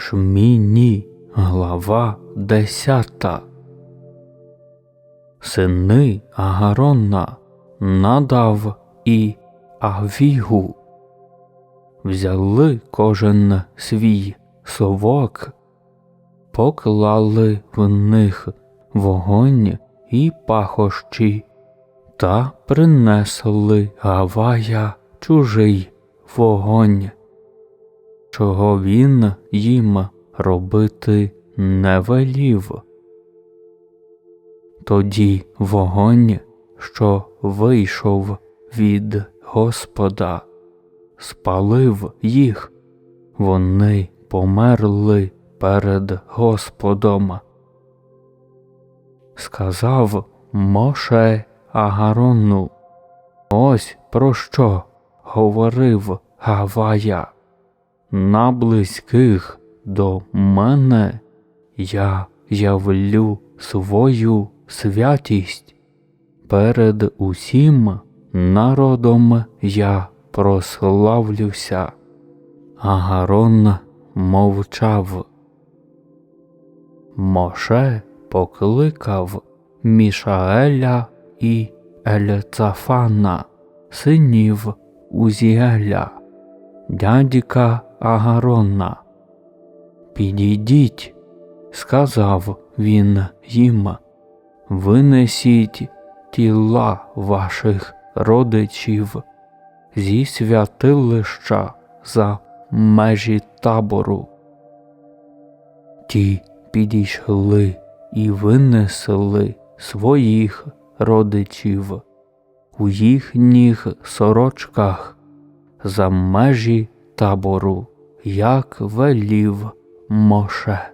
Шміні, глава десята. Сини Агарона надав і Авігу. Взяли кожен свій совок, поклали в них вогонь і пахощі, та принесли Гавая чужий вогонь, чого він їм робити не велів. Тоді вогонь, що вийшов від Господа, спалив їх, вони померли перед Господом. Сказав Моше Агарону, ось про що говорив Гавая. На близьких до мене я явлю свою святість. Перед усім народом я прославлюся. Агарон мовчав. Моше покликав Мішаеля і Ельцафана, синів Узіеля, дядька Агарона. Підійдіть, сказав він їм, винесіть тіла ваших родичів зі святилища за межі табору. Ті підійшли і винесли своїх родичів у їхніх сорочках за межі табору, як велів Моше.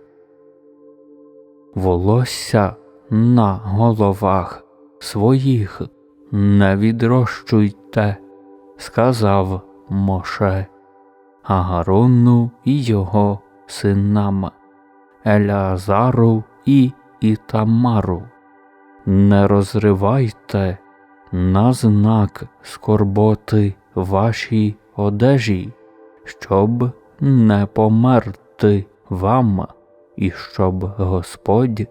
Волосся на головах своїх не відрощуйте, сказав Моше, Агарону і його синам, Елязару і Ітамару. Не розривайте на знак скорботи вашій одежі, щоб не померти вам, і щоб Господь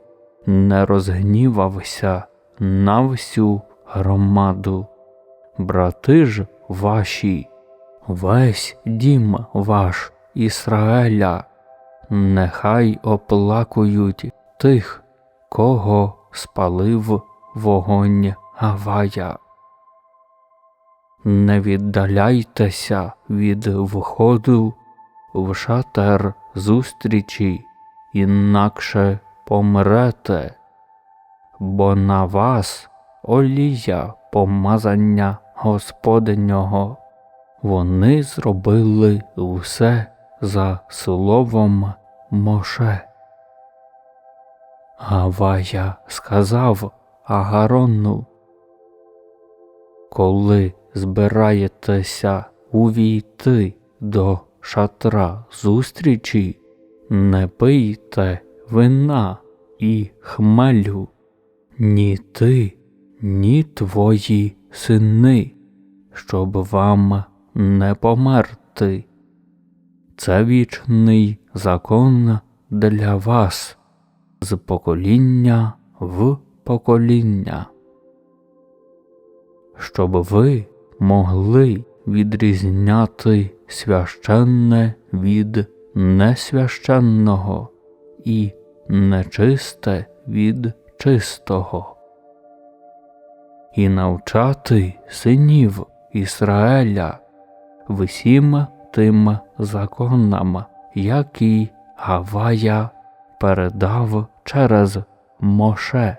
не розгнівався на всю громаду. Брати ж ваші, весь дім ваш Ісраеля, нехай оплакують тих, кого спалив вогонь Гавая. Не віддаляйтеся від входу в шатер зустрічі, інакше помрете, бо на вас олія помазання Господнього. Вони зробили все за словом Моше. Гавая сказав Агарону, коли збираєтеся увійти до шатра зустрічі, не пийте вина і хмелю, ні ти, ні твої сини, щоб вам не померти. Це вічний закон для вас з покоління в покоління, щоб ви могли відрізняти священне від несвященного і нечисте від чистого, і навчати синів Ізраїля всім тим законам, які Гавая передав через Моше.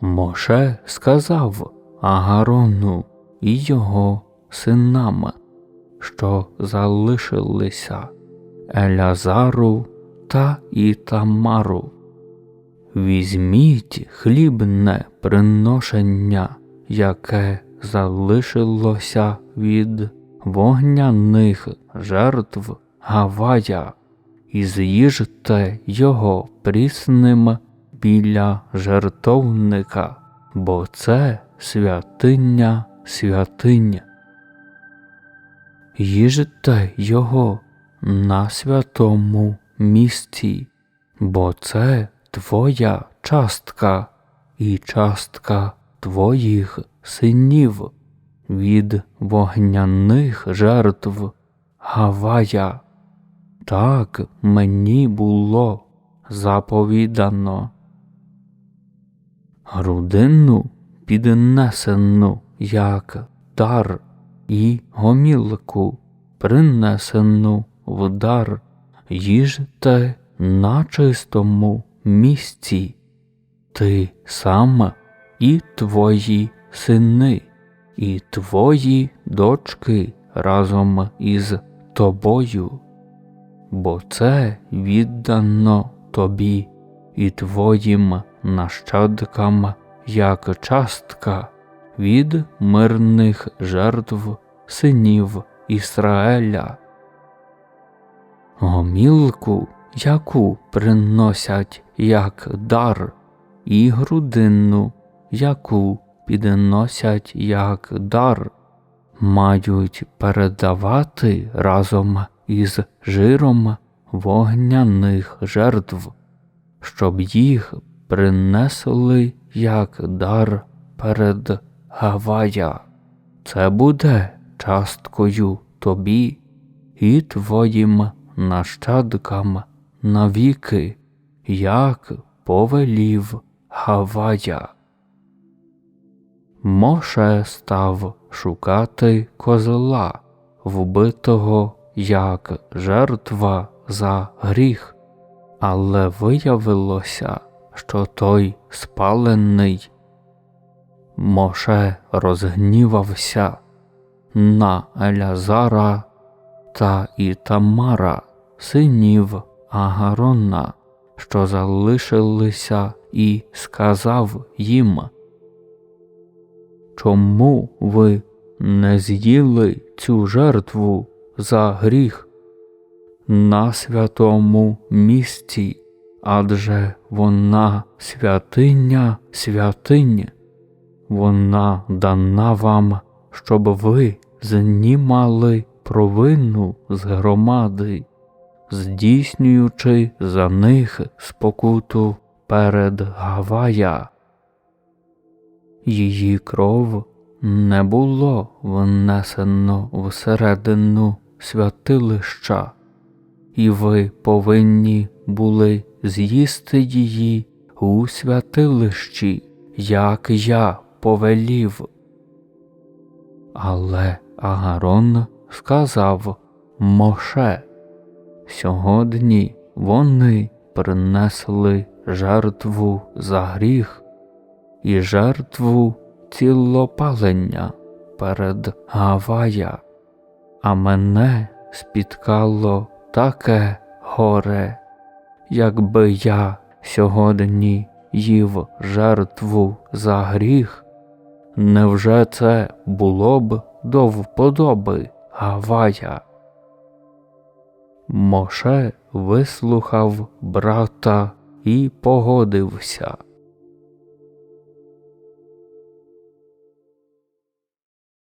Моше сказав Агарону і його синам, що залишилися Елязару та Ітамару. Візьміть хлібне приношення, яке залишилося від вогняних жертв Гавая, і з'їжте його прісним біля жертовника, бо це святиня святинь. Їжте його на святому місці, бо це твоя частка і частка твоїх синів від вогняних жертв Гавая. Так мені було заповідано. Грудину піднесену як дар і гомілку принесену в дар, їжте на чистому місці, ти сам і твої сини, і твої дочки разом із тобою, бо це віддано тобі і твоїм нащадкам як частка від мирних жертв синів Ісраеля. Гомілку, яку приносять як дар, і грудинну, яку підносять як дар, мають передавати разом із жиром вогняних жертв, щоб їх принесли як дар перед Гавая. Це буде часткою тобі і твоїм нащадкам навіки, як повелів Гавая. Моше став шукати козла, вбитого як жертва за гріх, але виявилося, що той спалений. Моше розгнівався на Елязара та Ітамара, синів Агарона, що залишилися, і сказав їм, Чому ви не з'їли цю жертву за гріх на святому місці, адже вона святиня святинь, вона дана вам, щоб ви знімали провину з громади, здійснюючи за них спокуту перед Гавая. Її кров не було внесено всередину святилища, і ви повинні були з'їсти її у святилищі, як я повелів. Але Агарон сказав Моше, сьогодні вони принесли жертву за гріх і жертву цілопалення перед Гавая, а мене спіткало таке горе, якби я сьогодні їв жертву за гріх, невже це було б до вподоби Гавая? Моше вислухав брата і погодився.